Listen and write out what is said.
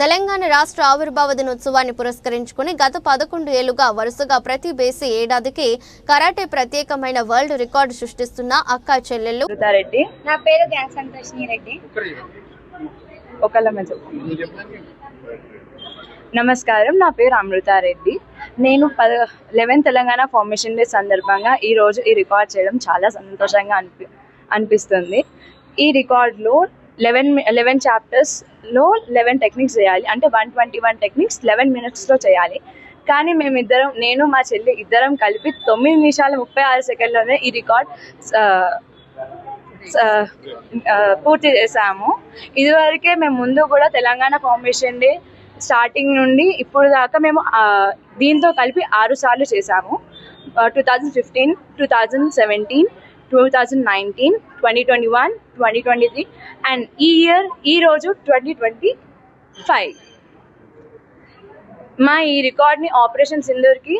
తెలంగాణ రాష్ట్ర ఆవిర్భావ దినోత్సవాన్ని పురస్కరించుకుని గత పదకొండు ఏళ్ళుగా వరుసగా ప్రతి బేసి ఏడాదికి కరాటే ప్రత్యేకమైన వరల్డ్ రికార్డు సృష్టిస్తున్న అక్క చెల్లెళ్ళు. నా పేరు రెడ్డి. నమస్కారం నా పేరు అమృతారెడ్డి నేను పద లెవెన్ తెలంగాణ ఫార్మేషన్ డే సందర్భంగా ఈరోజు ఈ రికార్డ్ చేయడం చాలా సంతోషంగా అనిపి అనిపిస్తుంది. ఈ రికార్డ్లో లెవెన్ లెవెన్ చాప్టర్స్లో లెవెన్ టెక్నిక్స్ చేయాలి. అంటే one twenty one techniques eleven మినిట్స్లో చేయాలి. కానీ మేమిద్దరం నేను మా చెల్లి ఇద్దరం కలిపి తొమ్మిది నిమిషాల ముప్పై ఆరు సెకండ్లోనే ఈ రికార్డ్ పూర్తి చేసాము. ఇదివరకే మేము ముందు కూడా తెలంగాణ ఫౌండేషన్ డే స్టార్టింగ్ నుండి ఇప్పుడు దాకా మేము దీంతో కలిపి ఆరు సార్లు చేసాము. Two thousand fifteen two thousand seventeen two thousand nineteen twenty twenty one twenty twenty three and ఈ ఇయర్ ఈ రోజు ట్వంటీ ట్వంటీ ఫైవ్ మా ఈ రికార్డ్ని ఆపరేషన్ సింధూర్కి